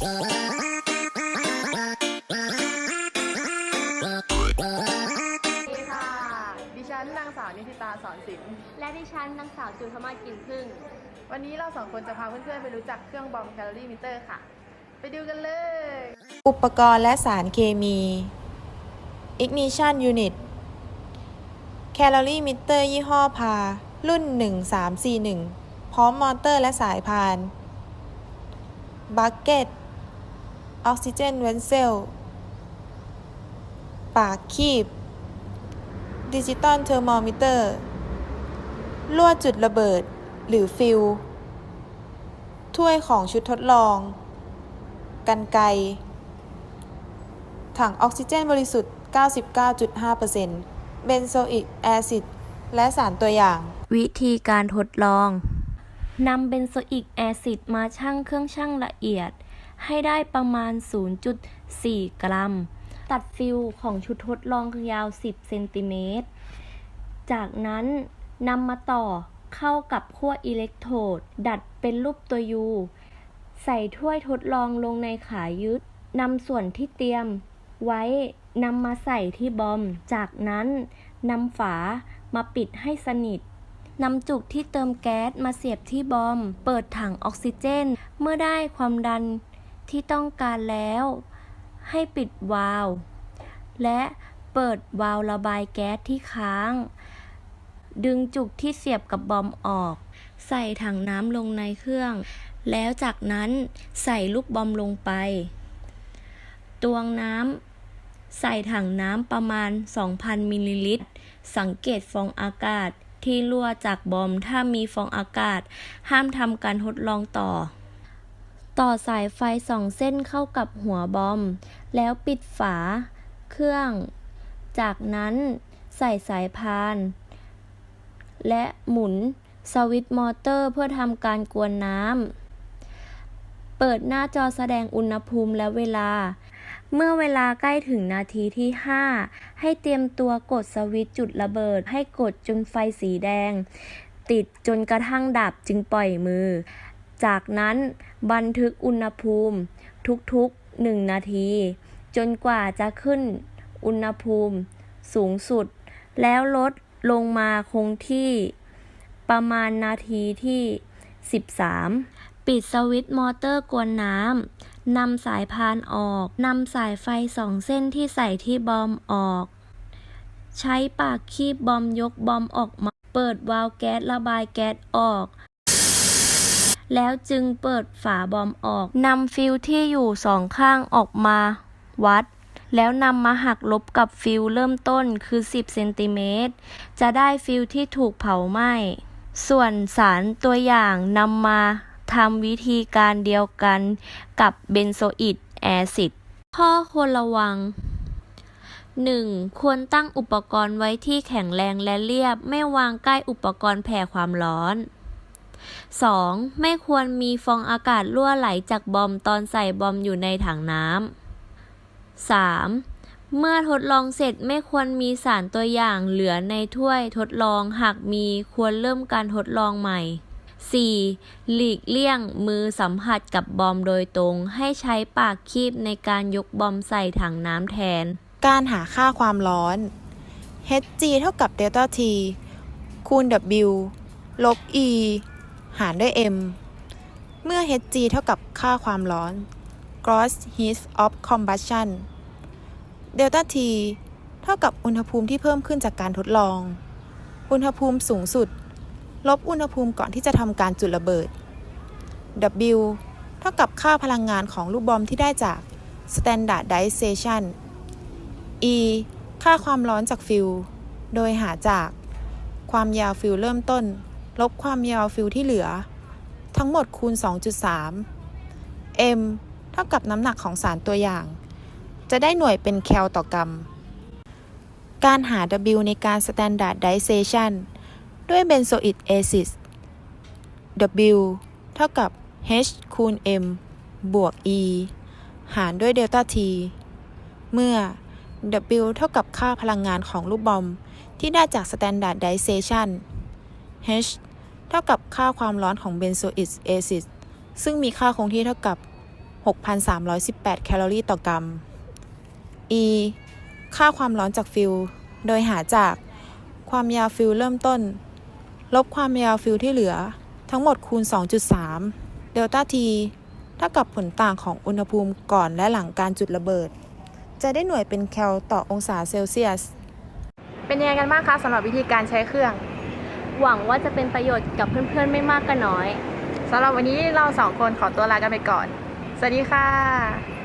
สวัสดีค่ะ ดิฉันนางสาวนิติตาสอนศิลและดิฉันนางสาวจูธมาศกินพึ่ง วันนี้เราสองคนจะพาเพื่อนๆไปรู้จักเครื่องบอมแคลอรี่มิเตอร์ค่ะ ไปดูกันเลย อุปกรณ์และสารเคมี Ignition Unit แคลอรี่มิเตอร์ยี่ห้อพา รุ่น 1341 พร้อมมอเตอร์และสายพาน บักเก็ต Bucket Oxygen Vessel ปากคีบ Digital Thermometer ลวดจุดระเบิด หรือฟิล ถ้วยของชุดทดลอง กันไก ถังออกซิเจนบริสุทธิ์ 99.5%เบนโซอิกแอซิด และสารตัวอย่าง วิธีการทดลองนำเบนโซอิกแอซิดมาชั่งเครื่องชั่งละเอียด ให้ได้ประมาณ 0.4 กรัม ตัดฟิลของชุดทดลองยาว 10 เซนติเมตร จากนั้นนำมาต่อเข้ากับขั้วอิเล็กโทรด ดัดเป็นรูปตัวยูใส่ถ้วยทดลองลงในขายึดนำส่วนที่เตรียมไว้นำมาใส่ที่บอม จากนั้นนำฝามาปิดให้สนิทนำจุกที่เติมแก๊สมาเสียบที่บอม เปิดถังออกซิเจน เมื่อได้ความดัน ที่ต้องการแล้ว ให้ปิดวาล์วและเปิดวาล์วระบายแก๊สที่ค้าง ดึงจุกที่เสียบกับบอมออก ใส่ถังน้ำลงในเครื่อง แล้วจากนั้นใส่ลูกบอมลงไป ตวงน้ำใส่ถังน้ำประมาณ 2,000 มิลลิลิตร สังเกตฟองอากาศที่รั่วจากบอมถ้ามีฟองอากาศ ห้ามทำการทดลองต่อ ต่อสายไฟสองเส้นเข้ากับหัวบอม แล้วปิดฝา เครื่อง จากนั้นใส่สายพาน และหมุนสวิตช์มอเตอร์เพื่อทำการกวนน้ำ เปิดหน้าจอแสดงอุณหภูมิและเวลา เมื่อเวลาใกล้ถึงนาทีที่ 5 ให้เตรียมตัวกดสวิตช์จุดระเบิด ให้กดจนไฟสีแดง ติดจนกระทั่งดับจึงปล่อยมือ จากนั้นบันทึกอุณหภูมิทุกๆ 1 นาที จนกว่าจะขึ้นอุณหภูมิสูงสุด แล้วลดลงมาคงที่ประมาณนาทีที่ 13 ปิดสวิตช์มอเตอร์กวนน้ำนำสายพานออกนำสายไฟสองเส้นที่ใส่ที่บอมออก ใช้ปากคีบบอมยกบอมออกมา เปิดวาล์วแก๊สระบายแก๊สออก แล้วจึงเปิดฝาบอมออกนำฟิลที่อยู่สองข้างออกมาวัด แล้วนำมาหักลบกับฟิลเริ่มต้นคือ 10 เซนติเมตร จะได้ฟิลที่ถูกเผาไหม้ ส่วนสารตัวอย่างนำมาทำวิธีการเดียวกันกับเบนโซอิกแอซิด ข้อควรระวัง 1. ควรตั้งอุปกรณ์ไว้ที่แข็งแรงและเรียบ ไม่วางใกล้อุปกรณ์แผ่ความร้อน 2. ไม่ควรมีฟองอากาศรั่วไหลจากบอมตอนใส่บอมอยู่ในถังน้ำ 3. เมื่อทดลองเสร็จไม่ควรมีสารตัวอย่างเหลือในถ้วยทดลองหากมีควรเริ่มการทดลองใหม่ 4. หลีกเลี่ยงมือสัมผัสกับบอมโดยตรง ให้ใช้ปากคีบในการยกบอมใส่ถังน้ำแทน การหาค่าความร้อน Hg เท่ากับเดลต้า T คูณ W ลบ E หารด้วย M เมื่อ Hg เท่ากับค่าความร้อน gross heat of combustion เดลต้า T เท่ากับอุณหภูมิที่เพิ่มขึ้นจากการทดลอง อุณหภูมิสูงสุด ลบอุณหภูมิก่อนที่จะทำการจุดระเบิด W เท่ากับค่าพลังงานของลูกบอมที่ได้จาก standardization E ค่าความร้อนจากฟิลโดยหาจากความยาวฟิลเริ่มต้น ลบความยาวฟิลที่เหลือ ทั้งหมดคูณ 2.3 M เท่ากับน้ำหนักของสารตัวอย่าง จะได้หน่วยเป็นแคลต่อกรัม การหา W ในการ standardization ด้วยเบนโซอิกแอซิด W เท่ากับ H คูณ M บวก E หารด้วยเดลต้า T เมื่อ W เท่ากับค่าพลังงานของลูกบอม ที่ได้จาก standardization H เท่ากับค่าความร้อนของเบนโซอิกแอซิดซึ่งมีค่าคงที่เท่ากับ 6,318 แคลอรี่ต่อกรัม E ค่าความร้อนจากฟิลโดยหาจากความยาวฟิลเริ่มต้น ลบความยาวฟิลที่เหลือ ทั้งหมดคูณ 2.3 เดลต้าทีเท่ากับผลต่างของอุณหภูมิก่อนและหลังการจุดระเบิด จะได้หน่วยเป็นแคลต่อองศาเซลเซียส เป็นยังไงกันบ้างคะสำหรับวิธีการใช้เครื่อง หวังว่าจะเป็นประโยชน์กับเพื่อนๆไม่มากก็น้อย สำหรับวันนี้เราสองคนขอตัวลากันไปก่อน สวัสดีค่ะ